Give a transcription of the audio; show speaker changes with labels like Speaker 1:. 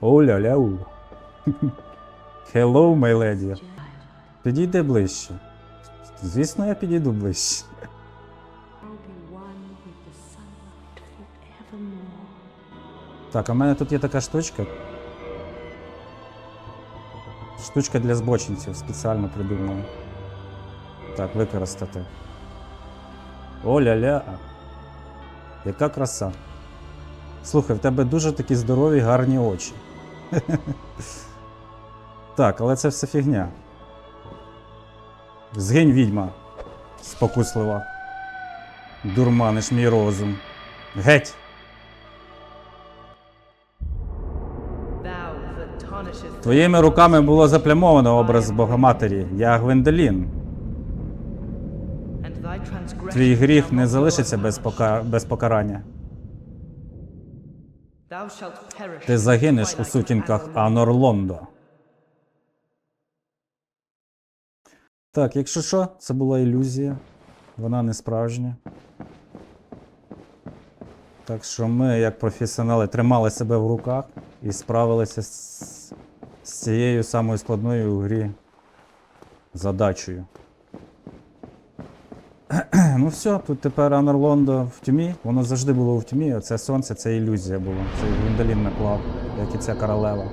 Speaker 1: Оля-ляу. Hello, my lady. Підійди ближче. Звісно, я підійду ближче. Так, а в мене тут є така штучка. Штучка для збочинців спеціально придумана. Так, використати. О-ля-ля. Яка краса. Слухай, в тебе дуже такі здорові, гарні очі. Так, але це все фігня. Згинь відьма. Спокуслива. Дурманиш мій розум. Геть! Твоїми руками було заплямовано образ Богоматері. Я Гвендолін. Твій гріх не залишиться без, пока... без покарання. Ти загинеш у сутінках Анорлондо. Так, якщо що, це була ілюзія. Вона не справжня. Так що ми, як професіонали, тримали себе в руках і справилися з, з цією самою складною у грі задачею. Ну все, тут тепер Анорлондо в тюмі. Воно завжди було в тюмі. Оце сонце, це ілюзія була. Це Гвіндолін наклав, як і ця королева.